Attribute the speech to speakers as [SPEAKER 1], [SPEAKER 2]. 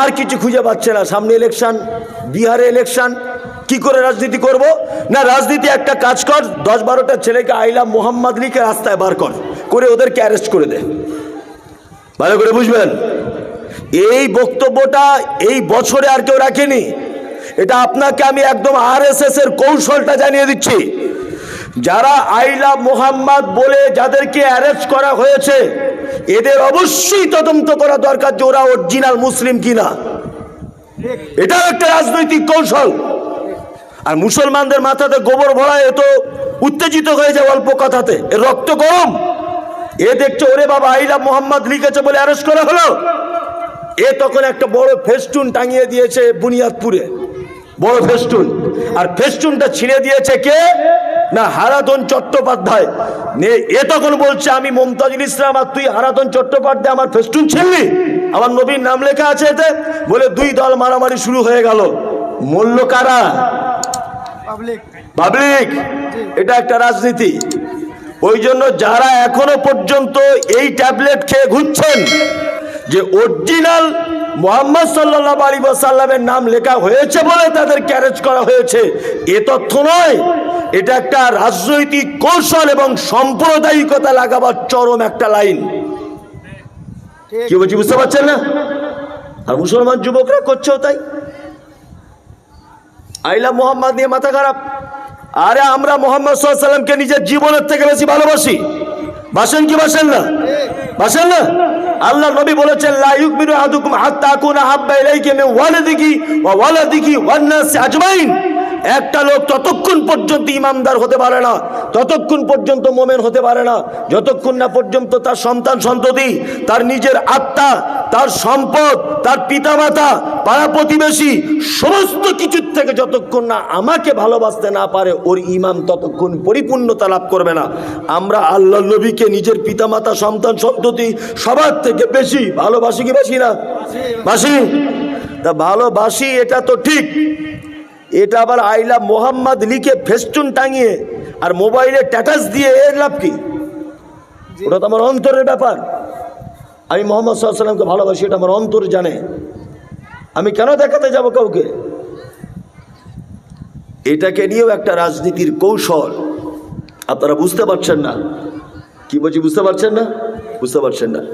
[SPEAKER 1] আর কিছু খুঁজে পাচ্ছে না। সামনে ইলেকশন বিহারে ইলেকশন কি করে রাজনীতি করব? না, রাজনীতি একটা কাজ কর, দশ বারোটা ছেলেকে আইলা মোহাম্মদ লিখে রাস্তায় বার কর, করে ওদেরকে অ্যারেস্ট করে দে। ভালো করে বুঝবেন? এই বক্তব্যটা এই বছরে আর কেউ রাখেনি। এটা আপনাকে আমি একদম আর এর কৌশলটা জানিয়ে দিচ্ছি। যারা আইলা মোহাম্মদ বলে যাদেরকে অ্যারেস্ট করা হয়েছে এদের অবশ্যই তদন্ত করা দরকার যে ওরা অরিজিনাল মুসলিম কিনা। এটাও একটা রাজনৈতিক কৌশল। আর মুসলমানদের মাথাতে গোবর ভরা এ তো উত্তেজিত হয়ে যায় অল্প কথাতে। এর রক্ত গরম। এ দেখছে, ওরে বাবা, আইলা মোহাম্মদ লিখেছে বলে অ্যারেস্ট করা হলো। এ তখন একটা বড় ফেস্টুন টাঙিয়ে দিয়েছে বুনিয়াদপুরে। বড় ফেস্টুন। আর ফেস্টুনটা ছিঁড়ে দিয়েছে কে? না হারাধন চট্টোপাধ্যায়। নে এ তখন বলছে আমি মমতাজুল ইসলাম আর তুই হারাধন চট্টোপাধ্যায় আমার ফেস্টুন ছিনলি? আমার নবীর নাম লেখা আছে এতে। বলে দুই দল মারামারি শুরু হয়ে গেল। মূল্য কারা?
[SPEAKER 2] পাবলিক।
[SPEAKER 1] পাবলিক। এটা একটা রাজনীতি। ওই জন্য যারা এখনও পর্যন্ত এই ট্যাবলেট খেয়ে ঘুরছেন যে অরিজিনাল মোহাম্মদ সাল্লাহ আলী সাল্লামের নাম লেখা হয়েছে বলে তাদের ক্যারেজ করা হয়েছে এ তথ্য নয়। এটা একটা রাজনৈতিক কৌশল এবং সাম্প্রদায়িকতা লাগাবার চরম একটা লাইন।
[SPEAKER 2] ঠিক।
[SPEAKER 1] কি বলছি বুঝতে পারছেন না? আর মুসলমান যুবকরা করছেও তাই। আইলা মোহাম্মদ নিয়ে মাথা খারাপ। আরে আমরা মোহাম্মদ সাল্লামকে নিজের জীবনের থেকে বেশি ভালোবাসি। বাসেন কি বাসেন না? বাসেন না? আল্লাহ নবী বলেছেন লা ইউকমিনু আহাদুকুম হাত্তা আকুনা হাব্বা মিন ওয়ালিদিহি ওয়া ওয়ালাদিহি ওয়ান নাস আজমাইন। একটা লোক ততক্ষণ পর্যন্ত ইমামদার হতে পারে না, ততক্ষণ পর্যন্ত মোমেন হতে পারে না, যতক্ষণ না পর্যন্ত তার সন্তান সন্ততি, তার নিজের আত্মা, তার সম্পদ, তার পিতামাতা, পাড়া প্রতিবেশী, সমস্ত কিছুর থেকে যতক্ষণ না আমাকে ভালোবাসতে না পারে, ওর ইমাম ততক্ষণ পরিপূর্ণতা লাভ করবে না। আমরা আল্লাহ নবীকে নিজের পিতামাতা, সন্তান সন্ততি সবার থেকে বেশি ভালোবাসি কি বেশি না? বাসি? তা ভালোবাসি এটা তো ঠিক এটা আবার আইলা মোহাম্মদ লিখে ফেস্টুন টাঙিয়ে আর মোবাইলে ট্যাটাস দিয়ে এর লাভ কি? ওটা তো আমার অন্তরের ব্যাপার। আমি মোহাম্মদ সাল্লামকে ভালোবাসি এটা আমার অন্তর জানে। আমি কেন দেখাতে যাব কাউকে? এটাকে নিয়েও একটা রাজনীতির কৌশল। আপনারা বুঝতে পারছেন না। কি বলছি বুঝতে পারছেন না? বুঝতে পারছেন না।